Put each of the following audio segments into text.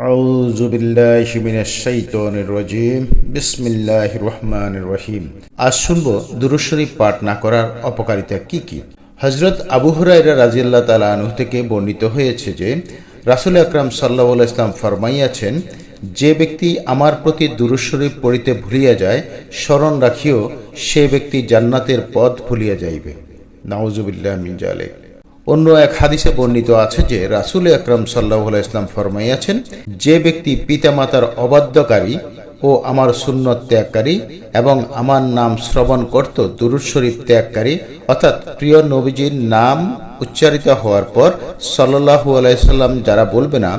أعوذ بالله من الشيطان الرجيم بسم الله الرحمن الرحيم আজ শুনব দুরূদ শরীফ পাঠ না করার অপকারিতা কি কি হজরত আবু হুরাইরা রাজিয়াল্লাহ তালা আনহু থেকে বর্ণিত হয়েছে যে রাসুল আকরাম সাল্লাহ ইসলাম ফরমাইয়াছেন যে ব্যক্তি আমার প্রতি দুরূদ শরীফ পড়িতে ভুলিয়া যায় স্মরণ রাখিও সে ব্যক্তি জান্নাতের পথ ভুলিয়া যাইবে নাউজুবিল্লাহ মিন জালেক অন্য এক হাদিসে বর্ণিত আছে যে রাসুল আকরম সাল্লাহ ইসলাম ফরমাইয়াছেন, যে ব্যক্তি পিতামাতার অবাধ্যকারী ও আমার সুন্নত ত্যাগকারী এবং আমার নাম শ্রবণ করত দুরুদ শরীফ ত্যাগকারী, অর্থাৎ প্রিয় নবীজির নাম উচ্চারিত হওয়ার পর সাল্লাহু আলাইসাল্লাম যারা বলবে না,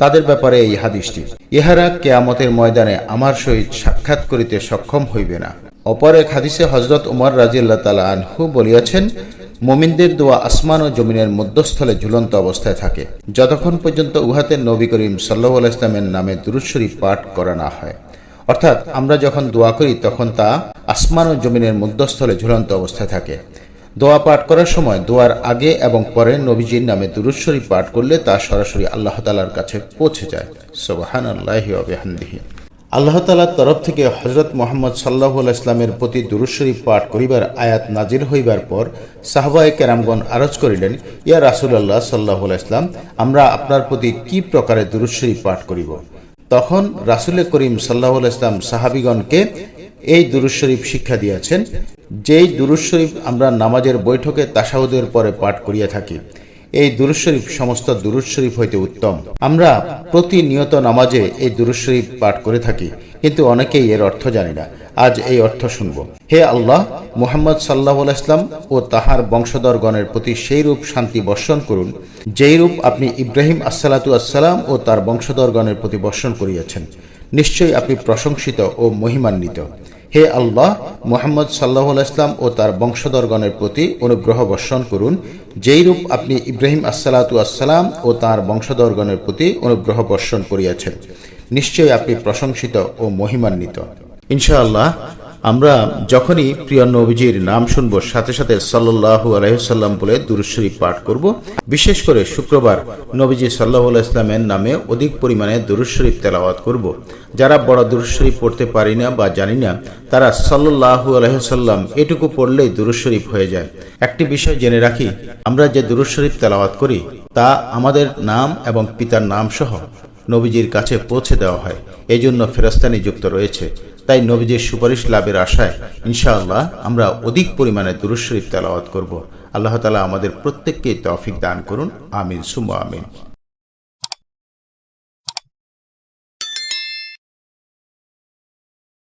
তাদের ব্যাপারে এই হাদিসটি, ইহারা কেয়ামতের ময়দানে আমার সহিত সাক্ষাৎ করিতে সক্ষম হইবে না। অপর এক হাদিসে হজরত উমর রাজিয়াল্লাহ তালা আনহু বলিয়াছেন মোমিনদের দোয়া আসমান ও জমিনের মধ্যস্থলে ঝুলন্ত অবস্থায় থাকে। যতক্ষণ পর্যন্ত উহাতে নবী করিম সাল্লাহ ইসলামের নামে দুরুশ্বরী পাঠ করা না হয়। অর্থাৎ আমরা যখন দোয়া করি, তখন তা আসমান ও জমিনের মধ্যস্থলে ঝুলন্ত অবস্থায় থাকে। দোয়া পাঠ করার সময় দোয়ার আগে এবং পরে নবীজির নামে দুরুশ্বরী পাঠ করলে তা সরাসরি আল্লাহ তালার কাছে পৌঁছে যায়। সোবাহান আল্লাহি আল্লাহ তালার তরফ থেকে হজরত মোহাম্মদ সাল্লাহ ইসলামের প্রতি দুরুশ্বরী পাঠ করিবার আয়াত নাজির হইবার পর সাহবায় কেরামগণ আরজ করিলেন, ইয়া রাসুলাল্লাহ সাল্লাহ ইসলাম আমরা আপনার প্রতি কি প্রকারে দুরুশ্বরী পাঠ করিব? তখন রাসুল করিম সাল্লাহ ইসলাম সাহাবিগণকে এই দুরুদ শরীফ শিক্ষা দিয়েছেন, যেই দুরুদ শরীফ আমরা নামাজের বৈঠকে তাসাউদের পরে পাঠ করিয়া থাকি এই দুরুদ শরীফ, সমস্ত দুরুদ শরীফ হইতে উত্তম। আমরা প্রতিনিয়ত নামাজে এই দুরুদ শরীফ পাঠ করে থাকি, কিন্তু অনেকেই এর অর্থ জানি না। আজ এই অর্থ শুনব। হে আল্লাহ, মুহাম্মদ সাল্লাহ ইসলাম ও তাহার বংশধরগণের প্রতি সেই রূপ শান্তি বর্ষণ করুন যেই রূপ আপনি ইব্রাহিম আসসালাতু আসসালাম ও তার বংশধরগণের প্রতি বর্ষণ করিয়াছেন। নিশ্চয়ই আপনি প্রশংসিত ও মহিমান্বিত। হে আল্লাহ, মোহাম্মদ সাল্লাহ ইসলাম ও তার বংশধরগণের প্রতি অনুগ্রহ বর্ষণ করুন, যেইরূপ আপনি ইব্রাহিম আসসালাতু আসসালাম ও তার বংশধরগণের প্রতি অনুগ্রহ বর্ষণ করিয়াছেন। নিশ্চয়ই আপনি প্রশংসিত ও মহিমান্বিত। ইনশাআল্লাহ আমরা যখনই প্রিয় নবীজির নাম শুনব, সাথে সাথে সাল্লাহ আলহিসাল্লাম বলে দুরুশ্বরী পাঠ করব। বিশেষ করে শুক্রবার নবীজি সাল্লাহ ইসলামের নামে অধিক পরিমাণে দুরুশ্বরী তেলাওয়াত করব। যারা বড় দুরুশ্বরী পড়তে পারি না বা জানি না, তারা সাল্লাহ আলহিসাল্লাম এটুকু পড়লেই দুরুশ্বরীফ হয়ে যায়। একটি বিষয় জেনে রাখি, আমরা যে দুরুশ্বরীফ তেলাওয়াত করি, তা আমাদের নাম এবং পিতার নাম সহ নবীজির কাছে পৌঁছে দেওয়া হয়। এই জন্য ফেরস্তানি যুক্ত রয়েছে। তাই নবীজির সুপারিশ লাভের আশায় ইনশাআল্লাহ আমরা অধিক পরিমাণে দুরুশরীফ তেলাওয়াত করব। আল্লাহ তালা আমাদের প্রত্যেককেই তৌফিক দান করুন। আমিন সুম আমিন।